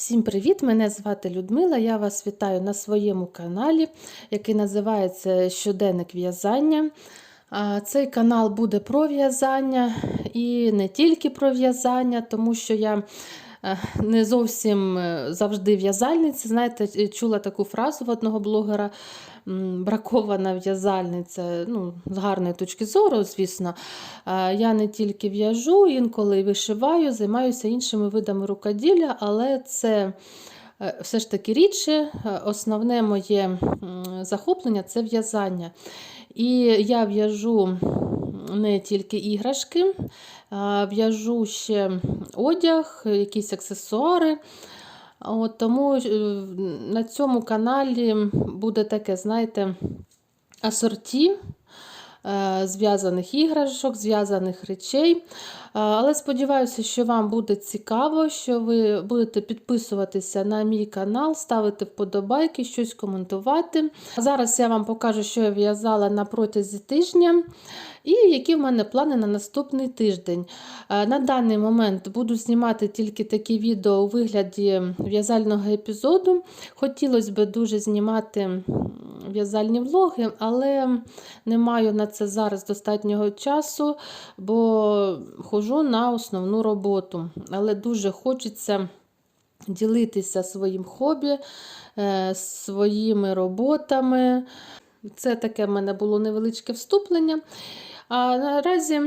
Всім привіт! Мене звати Людмила. Я вас вітаю на своєму каналі, який називається Щоденник в'язання. Цей канал буде про в'язання і не тільки про в'язання, тому що я не зовсім е, завжди в'язальниця. Знаєте, е, чула таку фразу в одного блогера. Бракована в'язальниця, ну, з гарної точки зору, звісно. Е, Я не тільки в'яжу, інколи вишиваю, займаюся іншими видами рукоділля, але це е, все ж таки рідше. Е, Основне моє захоплення це в'язання. І я в'яжу не тільки іграшки, в'яжу ще одяг, якісь аксесуари. От, тому е, на цьому каналі буде таке, знаєте, асорті е, зв'язаних іграшок, зв'язаних речей. Е, Але сподіваюся, що вам буде цікаво, що ви будете підписуватися на мій канал, ставити вподобайки, щось коментувати. Зараз я вам покажу, що я в'язала на протязі тижня. І які в мене плани на наступний тиждень. Е, На даний момент буду знімати тільки такі відео у вигляді в'язального епізоду. Хотілося б дуже знімати в'язальні влоги, але не маю на це зараз достатнього часу, бо хожу на основну роботу. Але дуже хочеться ділитися своїм хобі, е, своїми роботами. Це таке в мене було невеличке вступлення. А наразі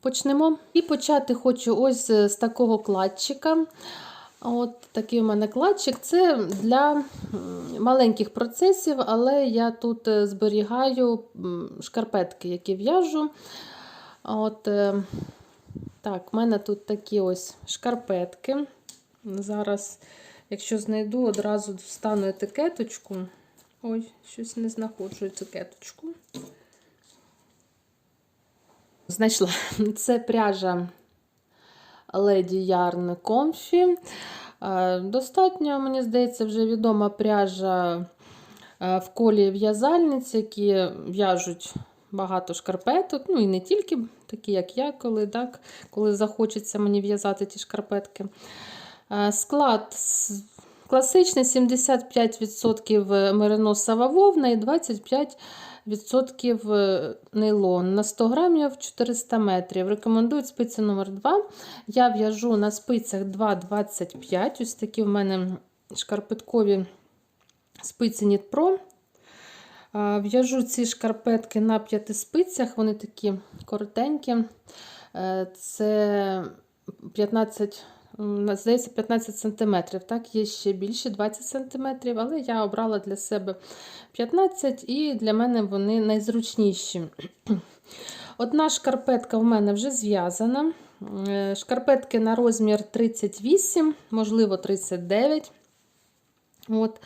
почнемо. І почати хочу ось з такого кладчика. От такий у мене кладчик. Це для маленьких процесів, але я тут е, зберігаю шкарпетки, які в'яжу. От, е, так, в мене тут такі ось шкарпетки. Зараз, якщо знайду, одразу встану етикеточку. Ой, щось не знаходжу етикеточку. Знайшла. Це пряжа Lady Yarn Comfy. Достатньо, мені здається, вже відома пряжа е, в колі в'язальниць, які в'яжуть багато шкарпеток. Ну і не тільки такі, як я, коли, так, коли захочеться мені в'язати ті шкарпетки. Е, Склад класичний 75% мериносова вовна і 25% е, нейлон. На 100 грамів 400 метрів. Рекомендують спиці номер 2 Я в'яжу на спицях 2,25. Ось такі в мене шкарпеткові спиці Pro. В'яжу ці шкарпетки на п'яти спицях, вони такі коротенькі. Е, Це 15, м, здається, 15 см. Так, є ще більше 20 см, але я обрала для себе 15 і для мене вони найзручніші. Одна шкарпетка в мене вже зв'язана. Е, Шкарпетки на розмір 38, можливо, 39. От.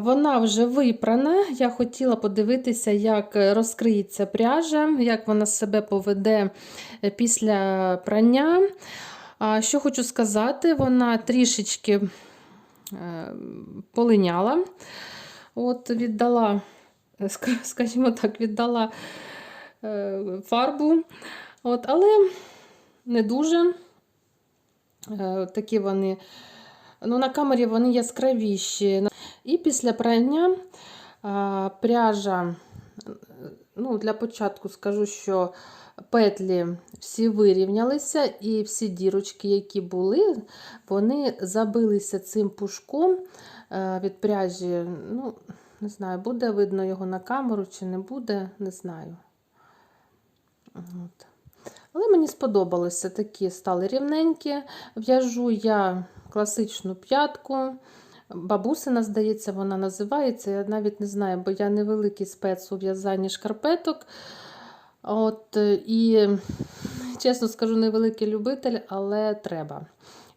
Вона вже випрана. Я хотіла подивитися, як розкриється пряжа, як вона себе поведе е, після прання. Що хочу сказати, вона трішечки е, полиняла. От віддала, е, скажімо так, віддала е, фарбу. От, але не дуже. Такі вони. Ну, на камері вони яскравіші. І після прання пряжа, ну, для початку скажу, що петлі всі вирівнялися, і всі дірочки, які були, вони забилися цим пушком е, від пряжі. Ну, не знаю, буде видно його на камеру чи не буде, не знаю. От. Але мені сподобалося, такі стали рівненькі. В'яжу я класичну п'ятку. Бабусина, здається, вона називається. Я навіть не знаю, бо я невеликий спец у в'язанні шкарпеток. От, е, і, чесно скажу, невеликий любитель, але треба.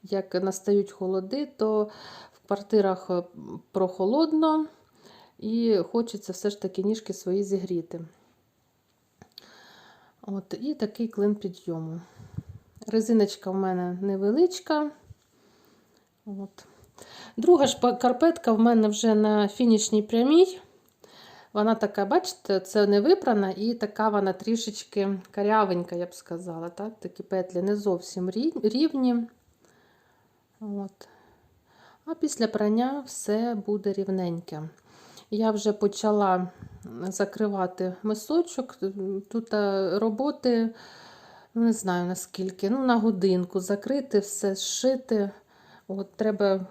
Як настають холоди, то в квартирах е, прохолодно і хочеться все ж таки ніжки свої зігріти. От, і такий клин підйому. Резиночка в мене невеличка. От. Друга ж карпетка в мене вже на фінішній прямій. Вона така, бачите, це не випрана, і така вона трішечки карявенька, я б сказала. Так? Такі петлі не зовсім рівні. От. А після прання все буде рівненьке. Я вже почала закривати мисочок. Тут е, роботи, не знаю наскільки, ну, на годинку закрити, все зшити. От, треба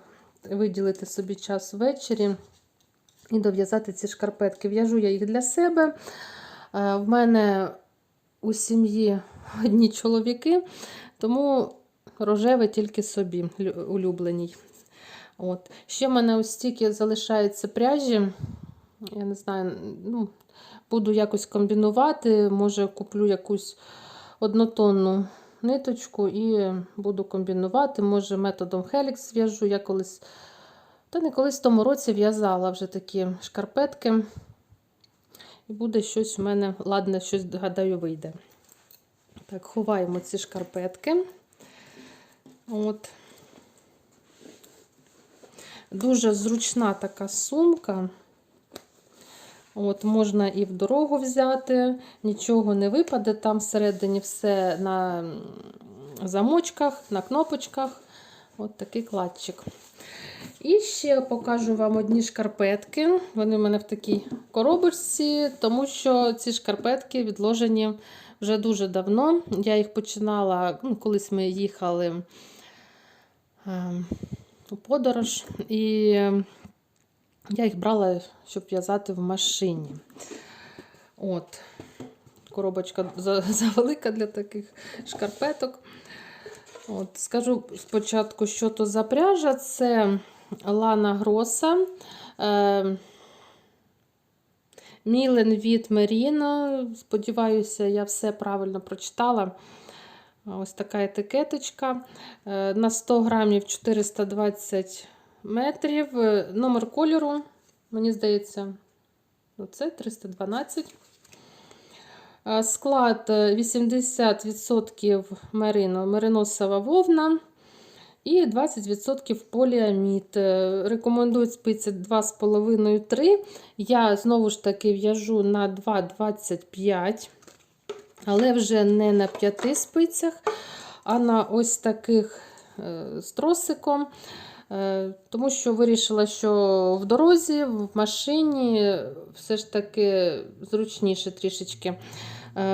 виділити собі час ввечері і дов'язати ці шкарпетки. В'яжу я їх для себе. Е, В мене у сім'ї одні чоловіки, тому рожеве тільки собі лю- улюбленій. От. Ще в мене ось стільки залишається пряжі. Я не знаю, ну, буду якось комбінувати. Може, куплю якусь однотонну ниточку і буду комбінувати. Може, методом Helix зв'яжу. Я колись, та не колись в тому році в'язала вже такі шкарпетки. І буде щось в мене, ладне, щось, гадаю, вийде. Так, ховаємо ці шкарпетки. От. Дуже зручна така сумка. От, можна і в дорогу взяти, нічого не випаде. Там всередині все на замочках, на кнопочках. От такий кладчик. І ще покажу вам одні шкарпетки. Вони в мене в такій коробочці, тому що ці шкарпетки відложені вже дуже давно. Я їх починала, ну, колись ми їхали ем, у подорож, і я їх брала, щоб в'язати в машині. От. Коробочка завелика для таких шкарпеток. От, скажу спочатку, що то за пряжа. Це Лана Гроса. Е, Мілен від Меріно. Сподіваюся, я все правильно прочитала. Ось така етикеточка. Е, На 100 грамів 420 метрів. Е, Номер кольору, мені здається, оце 312. Е, Склад е, 80% мерино, мериносова вовна і 20% поліамід. Е, Рекомендують спиці 2,5-3. Я знову ж таки в'яжу на 2,25, але вже не на 5 спицях, а на ось таких е, з тросиком. Е, Тому що вирішила, що в дорозі, в машині все ж таки зручніше трішечки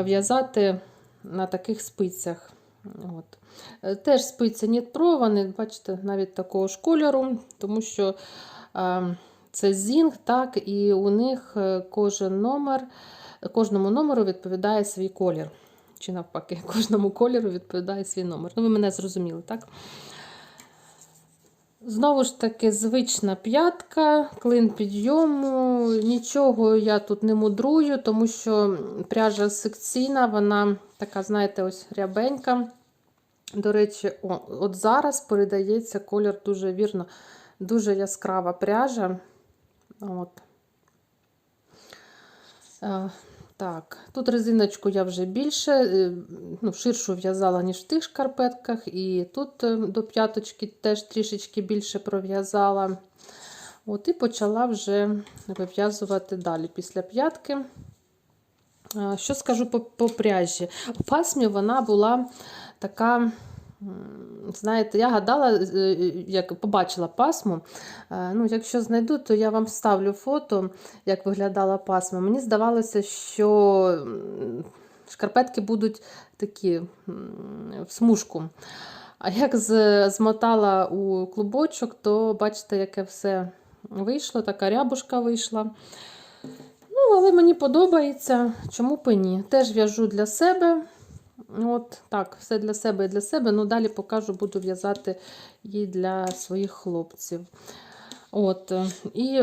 в'язати на таких спицях. От. Е, Теж спиці нітровані, бачите, навіть такого ж кольору, тому що це зінг, так, і у них е, кожен номер, кожному номеру відповідає свій колір. Чи навпаки, кожному кольору відповідає свій номер. Ну, ви мене зрозуміли, так? Знову ж таки, звична п'ятка, клин підйому. Нічого я тут не мудрую, тому що пряжа секційна, вона така, знаєте, ось рябенька. До речі, о, от зараз передається колір дуже вірно, дуже яскрава пряжа. От. Е, Так, тут резиночку я вже більше, е, ну, ширшу в'язала, ніж в тих шкарпетках, і тут е, до п'яточки теж трішечки більше пров'язала. От І почала вже вив'язувати далі після п'ятки. Е, Що скажу по, по пряжі? У пасмі вона була така. Знаєте, я гадала, е, як побачила пасму. Е, Ну, якщо знайду, то я вам ставлю фото, як виглядала пасма. Мені здавалося, що шкарпетки будуть такі в смужку. А як змотала у клубочок, то бачите, яке все вийшло, така рябушка вийшла. Ну, але мені подобається, чому б і ні. Теж в'яжу для себе. От так, все для себе і для себе. Ну, далі покажу, буду в'язати її для своїх хлопців. От, е, І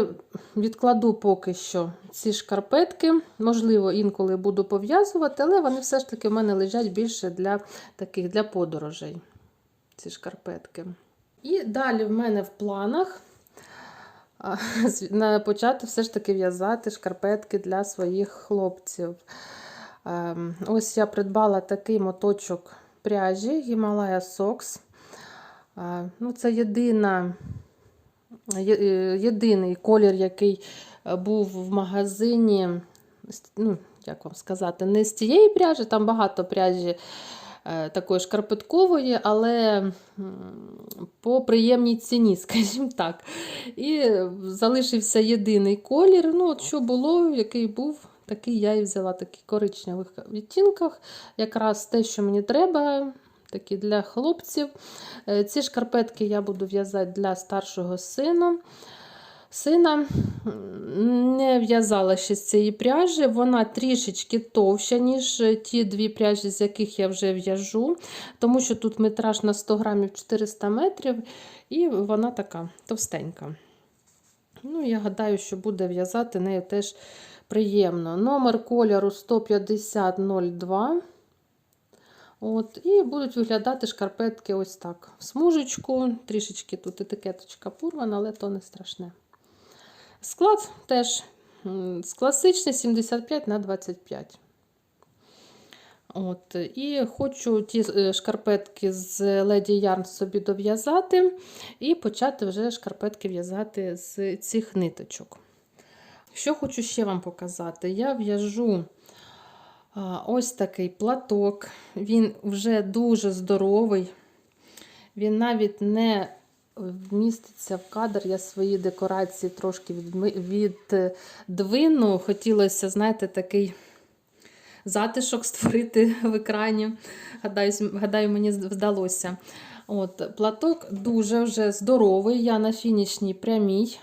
відкладу поки що ці шкарпетки. Можливо, інколи буду пов'язувати, але вони все ж таки в мене лежать більше для таких для подорожей. Ці шкарпетки. І далі в мене в планах почати все ж таки в'язати шкарпетки для своїх хлопців. Ем, Ось я придбала такий моточок пряжі Himalaya Socks. Е, Ну, це єдина, е, єдиний колір, який е, був в магазині. Ну, як вам сказати, не з тієї пряжі, там багато пряжі такої шкарпеткової, але по приємній ціні, скажімо так. І залишився єдиний колір. Ну, от що було, який був, такий я і взяла такий коричневих відтінках. Якраз те, що мені треба, такі для хлопців. Е, Ці шкарпетки я буду в'язати для старшого сина. Сина не в'язала ще з цієї пряжі, вона трішечки товща, ніж ті дві пряжі, з яких я вже в'яжу, тому що тут метраж на 100 грамів 400 метрів, і вона така товстенька. Ну, я гадаю, що буде в'язати нею теж приємно. Номер кольору 15002. От, і будуть виглядати шкарпетки ось так. В смужечку, трішечки тут етикеточка порвана, але то не страшне. Склад теж класичний 75 на 25. От, і хочу ті е, шкарпетки з Lady Yarn собі дов'язати і почати вже шкарпетки в'язати з цих ниточок. Що хочу ще вам показати? Я в'яжу ось такий платок. Він вже дуже здоровий. Він навіть не вміститься в кадр. Я свої декорації трошки віддвину. Хотілося, знаєте, такий затишок створити в екрані. Гадаю, гадаю мені вдалося. От, Платок дуже вже здоровий. Я на фінішній прямій.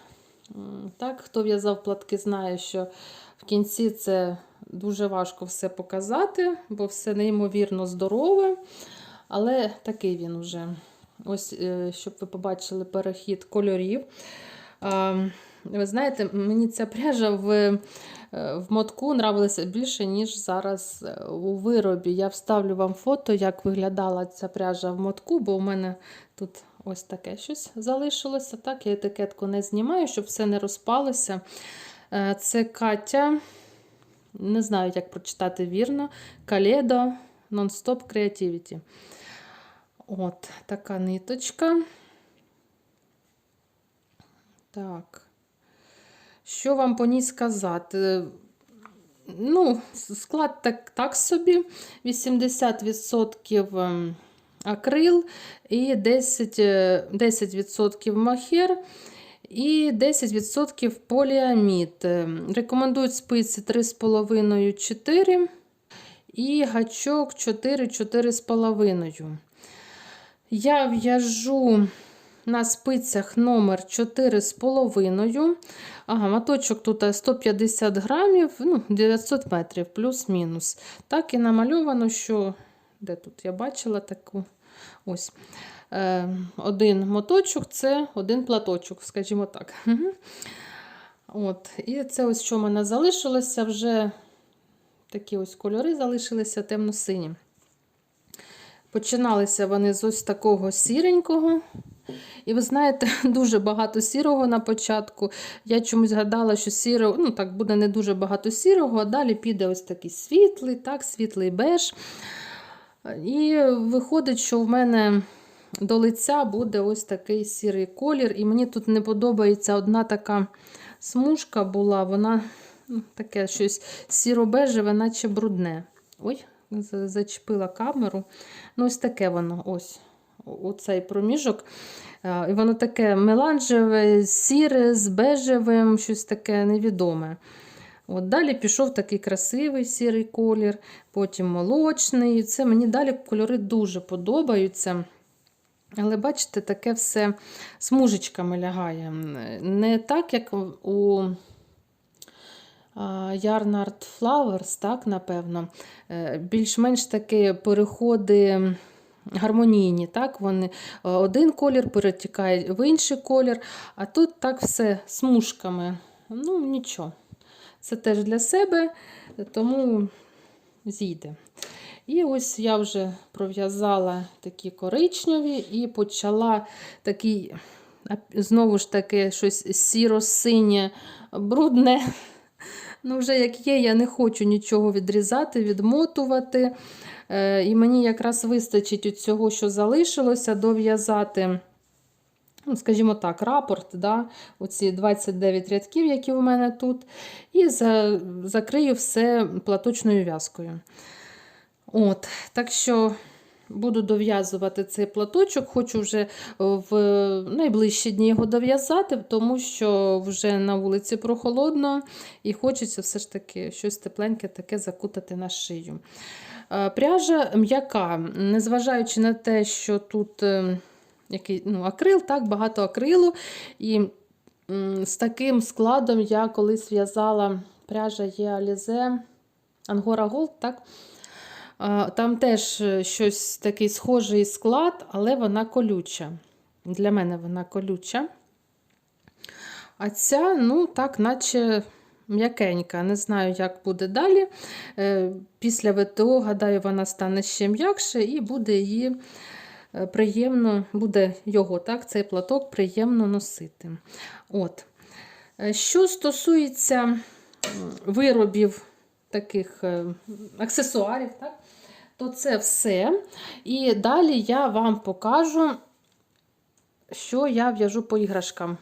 Так, Хто в'язав платки, знає, що в кінці це дуже важко все показати, бо все неймовірно здорове. Але такий він уже. Ось, е, щоб ви побачили перехід кольорів. Ви знаєте, мені ця пряжа в, е, в мотку нравилася більше, ніж зараз е, у виробі. Я вставлю вам фото, як виглядала ця пряжа в мотку, бо у мене тут ось таке щось залишилося. Так, я етикетку не знімаю, щоб все не розпалося. Це Катя. Не знаю, як прочитати вірно. Каледо Non-Stop Creativity. От така ниточка. Так. Що вам по ній сказати? Ну, склад так, так собі. 80% ем, акрил і 10%, е, 10% махер і 10% поліамід. Ем, Рекомендують спиці 3,5-4 і гачок 4-4,5. Я в'яжу на спицях номер 4,5. Ага, моточок тут 150 грамів, ну, 900 метрів, плюс-мінус. Так і намальовано, що де тут я бачила таку ось. Е, один моточок це один платочок, скажімо так. От, І це ось що в мене залишилося вже такі ось кольори залишилися темно-сині. Починалися вони з ось такого сіренького. І ви знаєте, дуже багато сірого на початку. Я чомусь гадала, що сірого, ну так буде не дуже багато сірого, а далі піде ось такий світлий, так, світлий беж. І виходить, що в мене до лиця буде ось такий сірий колір. І мені тут не подобається одна така смужка була, вона ну, таке щось сіро-бежеве, наче брудне. Ой, зачепила камеру. Ну, ось таке воно, ось оцей проміжок. І воно таке меланжеве, сіре, з бежевим, щось таке невідоме. От Далі пішов такий красивий сірий колір, потім молочний. Це мені далі кольори дуже подобаються. Але бачите, таке все смужечками лягає. Не так, як у Yarn Flowers, так, напевно. Е, Більш-менш такі переходи гармонійні. Так? Вони е, один колір перетікає в інший колір, а тут так все смужками. Ну, нічого. Це теж для себе, тому зійде. І ось я вже пров'язала такі коричневі і почала такий, знову ж таки, щось сіро-синє, брудне. Ну, вже як є, я не хочу нічого відрізати, відмотувати. Е, і мені якраз вистачить від цього, що залишилося, дов'язати. Ну, скажімо так, рапорт, да, оці 29 рядків, які у мене тут, і за, закрию все платочною в'язкою. От, Так що буду дов'язувати цей платочок, хочу вже в найближчі дні його дов'язати, тому що вже на вулиці прохолодно і хочеться все ж таки щось тепленьке таке закутати на шию. Е, Пряжа м'яка, незважаючи на те, що тут е, який, ну, акрил, так, багато акрилу. І з таким складом я колись в'язала пряжа є Alize Angora Gold, так? Там теж е, щось такий схожий склад, але вона колюча. Для мене вона колюча. А ця, ну, так, наче м'якенька. Не знаю, як буде далі. Е, Після ВТО, гадаю, вона стане ще м'якше і буде її е, приємно, буде його, так, цей платок приємно носити. От. Що стосується виробів таких аксесуарів, так, то це все. І далі я вам покажу, що я в'яжу по іграшкам.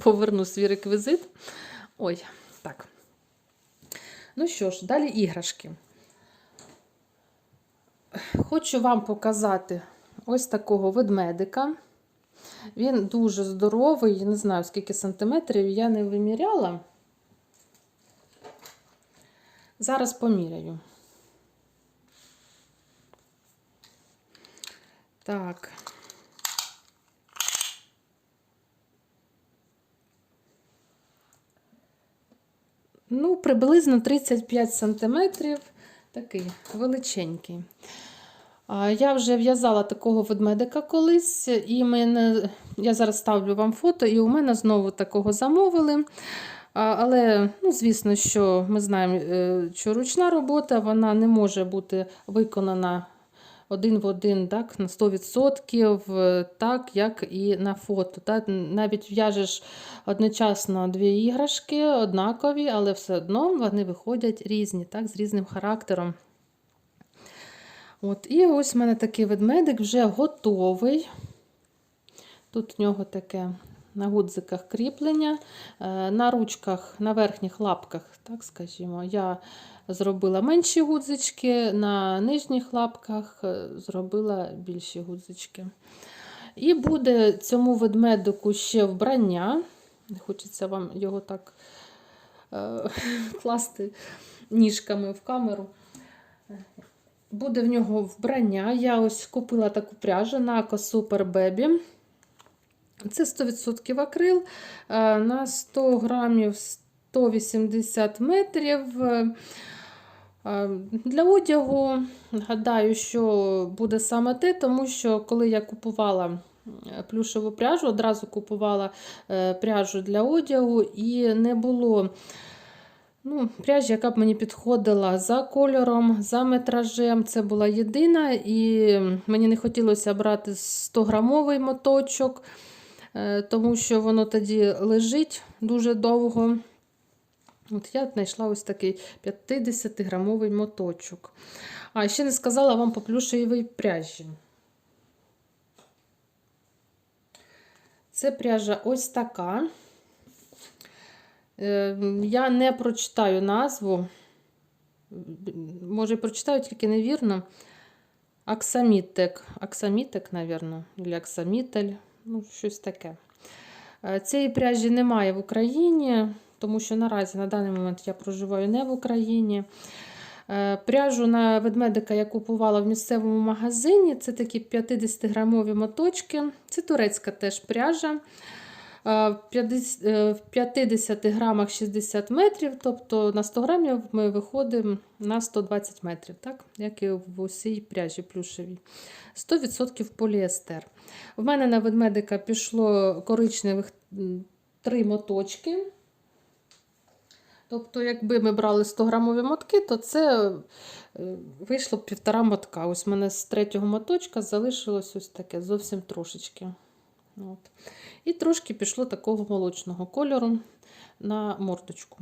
Поверну свій реквізит. Ой, так. Ну що ж, далі іграшки. Хочу вам показати ось такого ведмедика. Він дуже здоровий, не знаю скільки сантиметрів, я не виміряла. Зараз поміряю. Так. Ну, приблизно 35 сантиметрів, такий величенький. Я вже в'язала такого ведмедика колись, і мене, я зараз ставлю вам фото, і у мене знову такого замовили. Але, ну, звісно, що ми знаємо, е, що ручна робота вона не може бути виконана один в один, так, на 100%, е, так, як і на фото. Так. Навіть в'яжеш одночасно дві іграшки, однакові, але все одно вони виходять різні, так, з різним характером. От, І ось в мене такий ведмедик вже готовий. Тут в нього таке на гудзиках кріплення, е, на ручках, на верхніх лапках, так скажімо, я зробила менші гудзички, на нижніх лапках е, зробила більші гудзички. І буде цьому ведмедику ще вбрання. Не хочеться вам його так е, класти ніжками в камеру. Буде в нього вбрання. Я ось купила таку пряжу на Super Baby. Це 100% акрил е, на 100 грамів 180 метрів. Е, Для одягу, гадаю, що буде саме те, тому що коли я купувала плюшеву пряжу, одразу купувала е, пряжу для одягу, і не було ну, пряжі, яка б мені підходила за кольором, за метражем. Це була єдина, і мені не хотілося брати 100-грамовий моточок, е, тому що воно тоді лежить дуже довго. От я знайшла ось такий 50-грамовий моточок. А ще не сказала вам по плюшевій пряжі. Це пряжа ось така. Е, Я не прочитаю назву. Може, прочитаю, тільки невірно. Аксамітек. Аксамітек, напевно, для аксамітель. Ну, щось таке. Е, Цієї пряжі немає в Україні, тому що наразі на даний момент я проживаю не в Україні. Е, Пряжу на ведмедика я купувала в місцевому магазині. Це такі 50-грамові моточки. Це турецька теж пряжа. Е, в 50 е, в 50 грамах 60 метрів, тобто на 100 грамів ми виходимо на 120 метрів, так? як і в усій пряжі плюшевій. 100% поліестер. В мене на ведмедика пішло коричневих три моточки. Тобто, якби ми брали 100-грамові мотки, то це е, вийшло б півтора мотка. Ось в мене з третього моточка залишилось ось таке, зовсім трошечки. От. І трошки пішло такого молочного кольору на мордочку.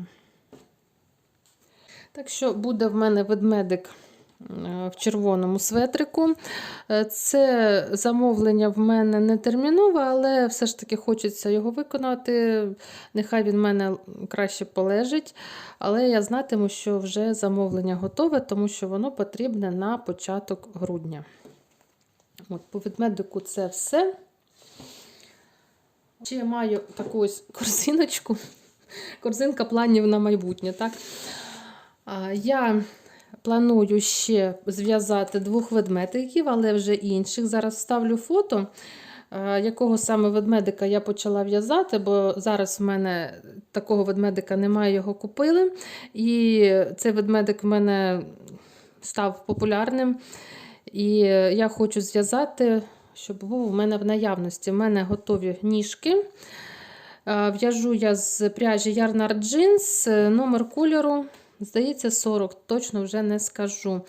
Так що буде в мене ведмедик в червоному светрику. Е, Це замовлення в мене не термінове, але все ж таки хочеться його виконати. Нехай він в мене краще полежить. Але я знатиму, що вже замовлення готове, тому що воно потрібне на початок грудня. От, По ведмедику це все. Ще я маю таку ось корзиночку. Корзинка планів на майбутнє. так? Я планую ще зв'язати двох ведмедиків, але вже інших. Зараз вставлю фото, якого саме ведмедика я почала в'язати, бо зараз в мене такого ведмедика немає, його купили. І цей ведмедик в мене став популярним. І я хочу зв'язати, щоб був у мене в наявності. У мене готові ніжки. Е, В'яжу я з пряжі Yarnard Jeans, е, номер кольору, здається, 40, точно вже не скажу.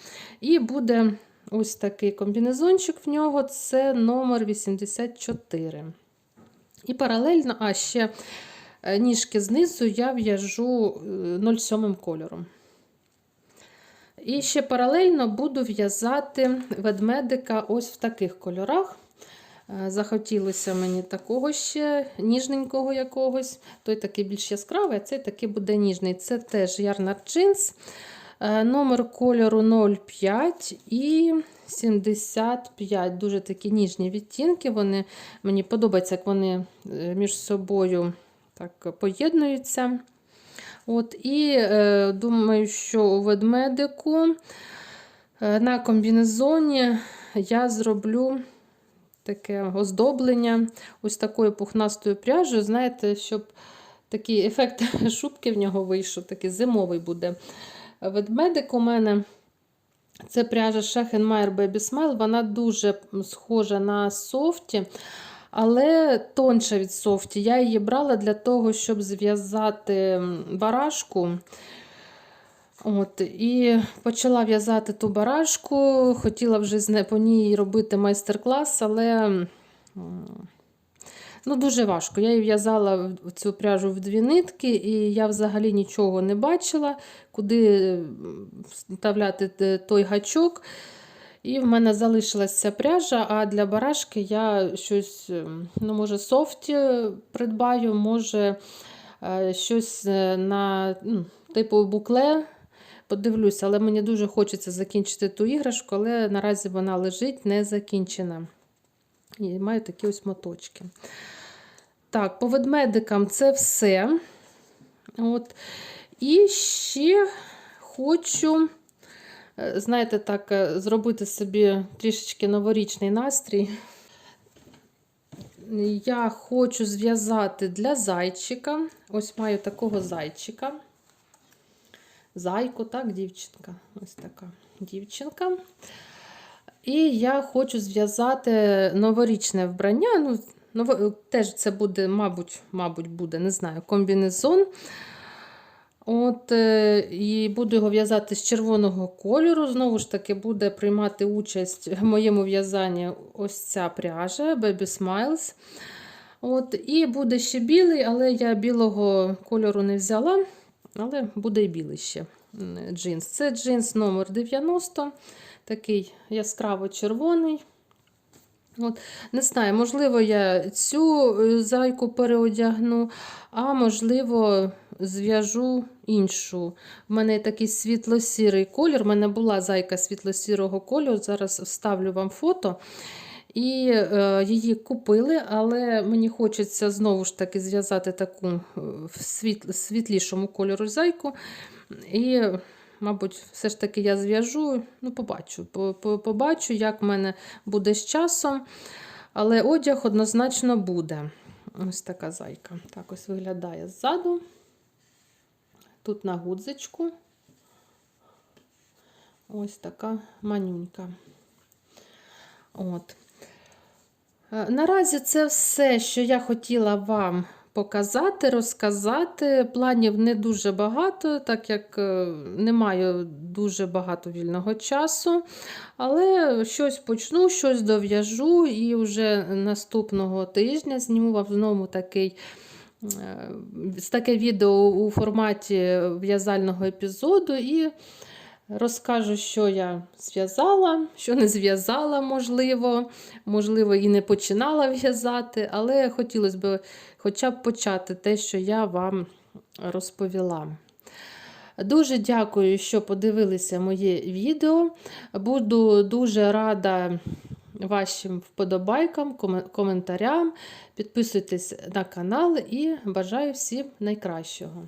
І буде ось такий комбінезончик в нього, це номер 84. І паралельно, а ще е, ніжки знизу я в'яжу е, 07 кольором. І ще паралельно буду в'язати ведмедика ось в таких кольорах. Е, Захотілося мені такого ще ніжненького якогось. Той такий більш яскравий, а цей такий буде ніжний. Це теж Yarnard Jeans. Е, Номер кольору 05 і 75. Дуже такі ніжні відтінки. Вони, Мені подобається, як вони е, між собою так поєднуються. От, І е, думаю, що у ведмедику на комбінезоні я зроблю таке оздоблення ось такою пухнастою пряжею. Знаєте, щоб такий ефект шубки в нього вийшов, такий зимовий буде. Ведмедик у мене це пряжа Schechenmeyer Baby Smile, вона дуже схожа на софті. Але тонша від софті. Я її брала для того, щоб зв'язати барашку. От, І почала в'язати ту барашку. Хотіла вже по ній робити майстер-клас, але ну, дуже важко. Я її в'язала цю пряжу в дві нитки, і я взагалі нічого не бачила, куди вставляти той гачок. І в мене залишилася пряжа, а для барашки я щось, ем, ну, може, софті придбаю, може е, щось е, на типу букле. Подивлюся, але мені дуже хочеться закінчити ту іграшку, але наразі вона лежить не закінчена. І маю такі ось моточки. Так, по ведмедикам це все. От. І ще хочу. Е, Знаєте, так, е, зробити собі трішечки новорічний настрій. Я хочу зв'язати для зайчика. Ось маю такого зайчика. Зайку, так, дівчинка. Ось така дівчинка. І я хочу зв'язати новорічне вбрання. Ну, ново- Теж це буде, мабуть, мабуть, буде, не знаю, комбінезон. От, е, І буду його в'язати з червоного кольору. Знову ж таки, буде приймати участь в моєму в'язанні ось ця пряжа Baby Smiles. От, І буде ще білий, але я білого кольору не взяла. Але буде і білий ще джинс. Це джинс номер 90, такий яскраво червоний. От, Не знаю, можливо, я цю е, зайку переодягну, а можливо, зв'яжу іншу. У мене такий світло-сірий колір. У мене була зайка світло-сірого кольору. Зараз вставлю вам фото. І е, її купили, але мені хочеться знову ж таки зв'язати таку е, в світ, світлішому кольору зайку. І, мабуть, все ж таки я зв'яжу, ну, побачу, по- по- побачу, як в мене буде з часом. Але одяг однозначно буде. Ось така зайка. Так ось виглядає ззаду. Тут на гудзичку. Ось така манюнька. От. Е, Наразі це все, що я хотіла вам показати, розказати. Планів не дуже багато, так як е, не маю дуже багато вільного часу. Але щось почну, щось дов'яжу, і вже наступного тижня зніму вам знову такий. е, Таке відео у форматі в'язального епізоду, і Розкажу, що я зв'язала, що не зв'язала, можливо, можливо, і не починала в'язати, але хотілося б хоча б почати те, що я вам розповіла. Дуже дякую, що подивилися моє відео. Буду дуже рада вашим вподобайкам, коментарям. Підписуйтесь на канал і бажаю всім найкращого.